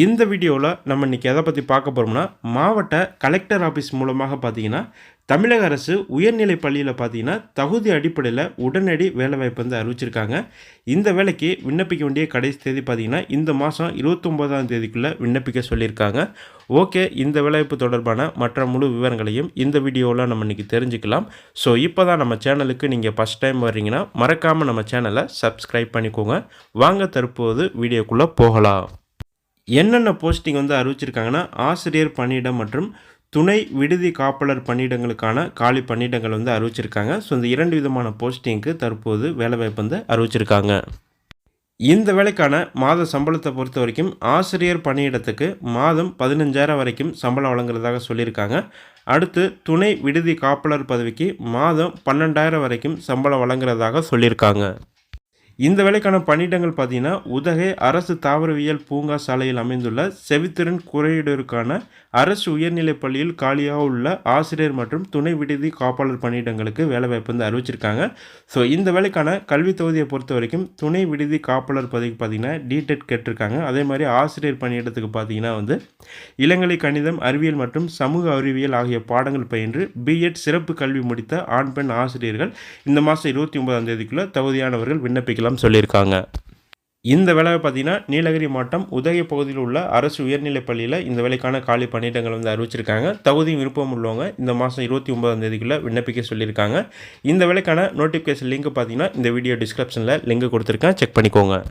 இந்த வீடியோவில் நம்ம இன்றைக்கி எதை பற்றி பார்க்க போகிறோம்னா மாவட்ட கலெக்டர் ஆஃபீஸ் மூலமாக பார்த்தீங்கன்னா தமிழக அரசு உயர்நிலை பள்ளியில் பார்த்தீங்கன்னா தகுதி அடிப்படையில் உடனடி வேலைவாய்ப்பு வந்து அறிவிச்சிருக்காங்க. இந்த வேலைக்கு விண்ணப்பிக்க வேண்டிய கடைசி தேதி பார்த்தீங்கன்னா இந்த மாதம் இருபத்தொம்போதாம் தேதிக்குள்ளே விண்ணப்பிக்க சொல்லியிருக்காங்க. ஓகே இந்த வேலைவாய்ப்பு தொடர்பான மற்ற முழு விவரங்களையும் இந்த வீடியோவில் நம்ம இன்றைக்கி தெரிஞ்சுக்கலாம். ஸோ இப்போ தான் நம்ம சேனலுக்கு நீங்கள் ஃபஸ்ட் டைம் வர்றீங்கன்னா மறக்காமல் நம்ம சேனலை சப்ஸ்கிரைப் பண்ணிக்கோங்க. வாங்க தற்போது வீடியோக்குள்ளே போகலாம். என்னென்ன போஸ்டிங் வந்து அறிவிச்சிருக்காங்கன்னா ஆசிரியர் பணியிடம் மற்றும் துணை விடுதி காப்பாளர் பணியிடங்களுக்கான காலி பணியிடங்கள் வந்து அறிவிச்சிருக்காங்க. ஸோ இந்த இரண்டு விதமான போஸ்டிங்க்கு தற்போது வேலைவாய்ப்பு வந்து அறிவிச்சிருக்காங்க. இந்த வேலைக்கான மாத சம்பளத்தை பொறுத்த வரைக்கும் ஆசிரியர் பணியிடத்துக்கு மாதம் பதினஞ்சாயிரம் வரைக்கும் சம்பளம் வழங்குறதாக சொல்லியிருக்காங்க. அடுத்து துணை விடுதி காப்பாளர் பதவிக்கு மாதம் பன்னெண்டாயிரம் வரைக்கும் சம்பளம் வழங்குறதாக சொல்லியிருக்காங்க. இந்த வேலைக்கான பணியிடங்கள் பார்த்தீங்கன்னா உதகை அரசு தாவரவியல் பூங்கா சாலையில் அமைந்துள்ள செவித்திறன் குறையீடுக்கான அரசு உயர்நிலைப் பள்ளியில் காலியாக உள்ள ஆசிரியர் மற்றும் துணை விடுதி காப்பாளர் பணியிடங்களுக்கு வேலைவாய்ப்பு வந்து அறிவிச்சிருக்காங்க. ஸோ இந்த வேலைக்கான கல்வி தொகுதியை பொறுத்த வரைக்கும் துணை விடுதி காப்பாளர் பதவிக்கு பார்த்தீங்கன்னா டிடெட் கேட்டிருக்காங்க. அதே மாதிரி ஆசிரியர் பணியிடத்துக்கு பார்த்தீங்கன்னா வந்து இளங்கலை கணிதம் அறிவியல் மற்றும் சமூக அறிவியல் ஆகிய பாடங்கள் பயின்று பிஎட் சிறப்பு கல்வி முடித்த ஆண் பெண் ஆசிரியர்கள் இந்த மாதம் இருபத்தி ஒன்பதாம் தேதிக்குள்ளே தகுதியானவர்கள் விண்ணப்பிக்கலாம். சொல்லியிருக்காங்க. இந்த வேலை பார்த்தீங்கன்னா நீலகிரி மாவட்டம் உதகை பகுதியில் உள்ள அரசு உயர்நிலைப் பள்ளியில் இந்த வேலைக்கான காலி பணியிடங்கள் வந்து அறிவிச்சிருக்காங்க. தகுதியும் விருப்பம் உள்ளவங்க இந்த மாதம் இருபத்தி ஒன்பதாம் தேதிக்குள்ளே விண்ணப்பிக்க சொல்லியிருக்காங்க. இந்த வேலைக்கான நோட்டிஃபிகேஷன் லிங்க் பார்த்தீங்கன்னா இந்த வீடியோ டிஸ்கிரிப்ஷனில் லிங்க் கொடுத்துருக்கேன். செக் பண்ணிக்கோங்க.